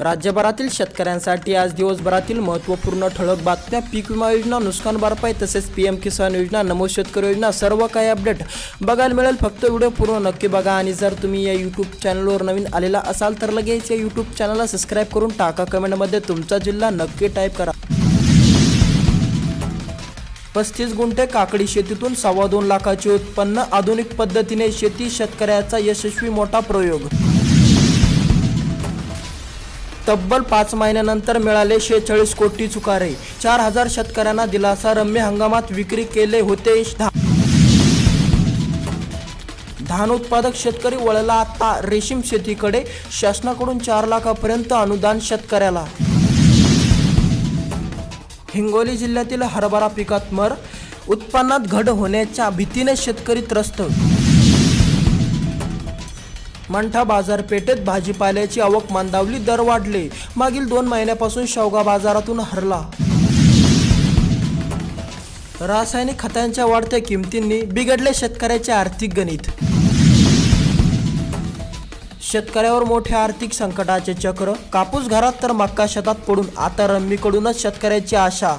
राज्यभरातील शेतकऱ्यांसाठी आज दिवसभरातील महत्त्वपूर्ण ठळक बातम्या. पीक विमा योजना नुकसान भरपाई तसेच पी एम किसान योजना नमो शेतकरी योजना सर्व काही अपडेट. बघायला मिळेल फक्त व्हिडिओ पूर्ण नक्की बघा. आणि जर तुम्ही या यूट्यूब चॅनलवर नवीन आलेला असाल तर लगेच या यूट्यूब चॅनलला सबस्क्राईब करून टाका. कमेंटमध्ये तुमचा जिल्हा नक्की टाईप करा. पस्तीस गुंठे काकडी शेतीतून सव्वा दोन लाखाचे उत्पन्न. आधुनिक पद्धतीने शेती शेतकऱ्याचा यशस्वी मोठा प्रयोग. तब्बल पाच महिन्यानंतर मिळाले शेहेचाळीस कोटी चुकारे. चार हजार शेतकऱ्यांना दिलासा रम्य हंगामात विक्री केले होते. धान उत्पादक शेतकरी वळला आता रेशीम शेतीकडे. शासनाकडून चार लाखापर्यंत अनुदान शेतकऱ्याला. हिंगोली जिल्ह्यातील हरभरा पिकात मर. उत्पन्नात घट होण्याच्या भीतीने शेतकरी त्रस्त मंठा बाजारपेठेत भाजीपाल्याची आवक मंदावली दर वाढले. मागील दोन महिन्यापासून शेवगा बाजारातून हरला. रासायनिक खतांच्या वाढत्या किमतींनी बिघडले शेतकऱ्याचे आर्थिक गणित. शेतकऱ्यावर मोठे आर्थिक संकटाचे चक्र. कापूस घरात तर मक्का शेतात पडून आता रम्मीकडूनच शेतकऱ्याची आशा.